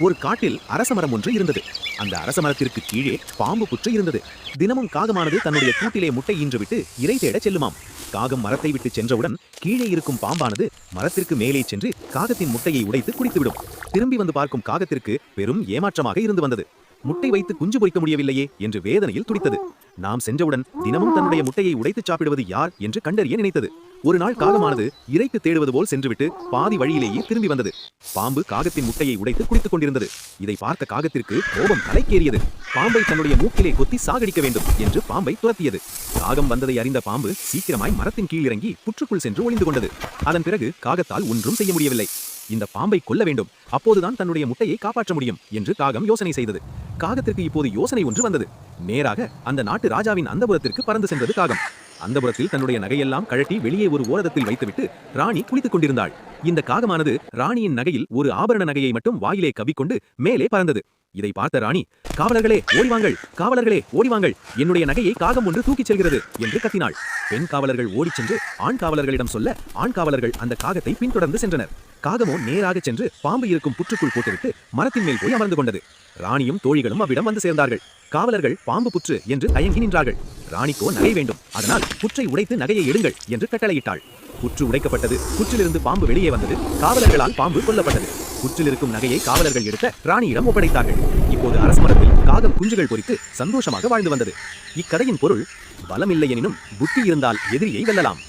ஒரு காட்டில் அரசமரம் ஒன்று இருந்தது. அந்த அரசமரத்திற்கு கீழே பாம்பு புற்று இருந்தது. தினமும் காகமானது தன்னுடைய கூட்டிலே முட்டை ஈன்றுவிட்டு இறை தேடச் செல்லுமாம். காகம் மரத்தை விட்டு சென்றவுடன் கீழே இருக்கும் பாம்பானது மரத்திற்கு மேலே சென்று காகத்தின் முட்டையை உடைத்து குடித்துவிடும். திரும்பி வந்து பார்க்கும் காகத்திற்கு பெரும் ஏமாற்றமாக இருந்து வந்தது. முட்டை வைத்து குஞ்சு பொறிக்க முடியவில்லையே என்று வேதனையில் துடித்தது. நாம் சென்றவுடன் தினமும் தன்னுடைய முட்டையை உடைத்து சாப்பிடுவது யார் என்று கண்டறிய நினைத்தது. ஒரு நாள் காகமானது இறைக்கு தேடுவது போல் சென்றுவிட்டு பாதி வழியிலேயே திரும்பி வந்தது. பாம்பு காகத்தின் முட்டையை உடைத்து குடித்துக் கொண்டிருந்தது. இதை பார்த்த காகத்திற்கு கோபம் தலைக்கேறியது. பாம்பை தன்னுடைய மூக்கிலே கொத்தி சாகடிக்க வேண்டும் என்று பாம்பை துரத்தியது. காகம் வந்ததை அறிந்த பாம்பு சீக்கிரமாய் மரத்தின் கீழ் இறங்கி புற்றுக்குள் சென்று ஒளிந்து கொண்டது. அதன் பிறகு காகத்தால் ஒன்றும் செய்ய முடியவில்லை. இந்த பாம்பை கொல்ல வேண்டும். அப்போதுதான் தன்னுடைய முட்டையை காப்பாற்ற முடியும் என்று காகம் யோசனை செய்தது. காகத்திற்கு இப்போது யோசனை ஒன்று வந்தது. நேராக அந்த நாட்டு ராஜாவின் அந்தபுரத்திற்கு பறந்து சென்றது காகம். அந்தபுரத்தில் தன்னுடைய நகையெல்லாம் கழட்டி வெளியே ஒரு ஓரதத்தில் வைத்துவிட்டு ராணி குளித்துக் கொண்டிருந்தாள். இந்த காகமானது ராணியின் நகையில் ஒரு ஆபரண நகையை மட்டும் வாயிலே கவிக்கொண்டு மேலே பறந்தது. இதை பார்த்த ராணி காவலர்களே ஓடிவாங்கள் காவலர்களே ஓடிவாங்கள் என்னுடைய நகையை காகம் ஒன்று தூக்கிச் செல்கிறது! என்று கத்தினாள். பெண் காவலர்கள் ஓடிச் சென்று ஆண் காவலர்களிடம் சொல்ல ஆண் காவலர்கள் அந்த காகத்தை பின்தொடர்ந்து சென்றனர். காகமோ நேராக சென்று பாம்பு இருக்கும் புற்றுக்குள் போட்டுவிட்டு மரத்தின் மேல் போய் அமர்ந்து கொண்டது. ராணியும் தோழிகளும் அவ்விடம் வந்து சேர்ந்தார்கள். காவலர்கள் பாம்பு புற்று என்று தயங்கி நின்றார்கள். ராணிக்கோ நகை வேண்டும். அதனால் புற்றை உடைத்து நகையை எடுங்கள் என்று கட்டளையிட்டாள். புற்று உடைக்கப்பட்டது. புற்றிலிருந்து பாம்பு வெளியே வந்தது. காவலர்களால் பாம்பு கொல்லப்பட்டது. புற்றில் இருக்கும் நகையை காவலர்கள் எடுத்த ராணியிடம் ஒப்படைத்தார்கள். இப்போது அரச மரத்தில் காகம் குஞ்சுகள் பொறித்து சந்தோஷமாக வாழ்ந்து வந்தது. இக்கதையின் பொருள் பலம் இல்லை எனினும் புத்தி இருந்தால் எதிரியை வெல்லலாம்.